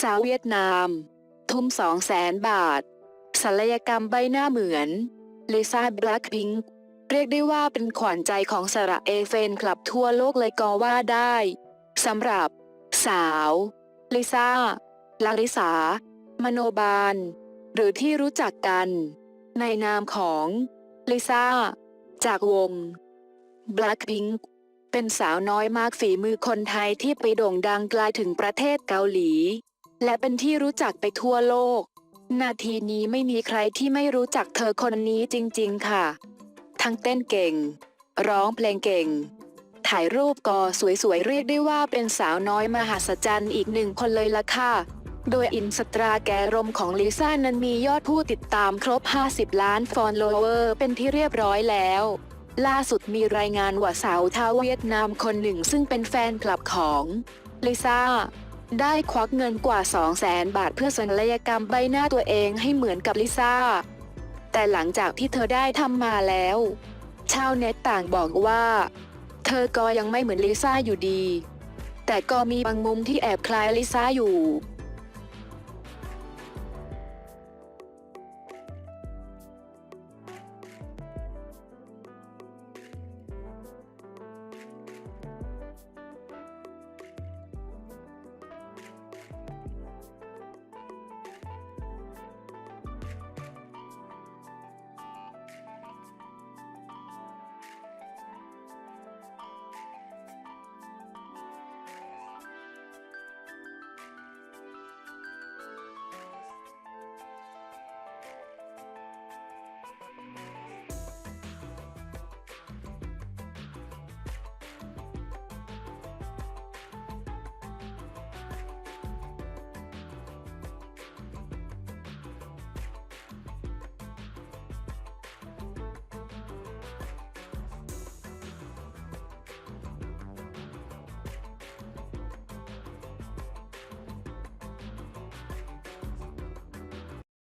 สาวเวียดนาม ทุ่มสองแสนบาทศัลยกรรมใบหน้าเหมือนลิซ่าแบล็คพิงค์เรียกได้ว่าเป็นขวัญใจของสระเอเฟนคลับทั่วโลกเลยก็ว่าได้สำหรับ สาวลิซ่าลาริสา มโนบาล หรือที่รู้จักกัน ในนามของลิซ่าจากวง Blackpink เป็นสาวน้อยมากฝีมือคนไทยที่ไปโด่งดังไกลถึงประเทศเกาหลี และเป็นที่รู้จักไปทั่วโลก นาทีนี้ไม่มีใครที่ไม่รู้จักเธอคนนี้จริงๆค่ะ ทั้งเต้นเก่ง ร้องเพลงเก่ง ถ่ายรูปก็สวยๆเรียกได้ว่าเป็นสาวน้อยมหัศจรรย์อีกหนึ่งคนเลยละค่ะ โดยอินสตราแกรมของลิซ่านั้นมียอดผู้ติดตามครบ 50 ล้านฟอลโลเวอร์เป็นที่เรียบร้อยแล้วล่าสุดมีรายงานว่าสาวชาวเวียดนามคนหนึ่งซึ่งเป็นแฟนคลับของลิซ่า ได้ควักเงินกว่า 2 0 0แสนบาทเพื่อศัลยกรรมใบหน้าตัวเองให้เหมือนกับลิซ่า แต่หลังจากที่เธอได้ทำมาแล้ว ชาวเน็ตต่างบอกว่า เธอก็ยังไม่เหมือนลิซ่าอยู่ดี แต่ก็มีบางมุมที่แอบคล้ายลิซ่าอยู่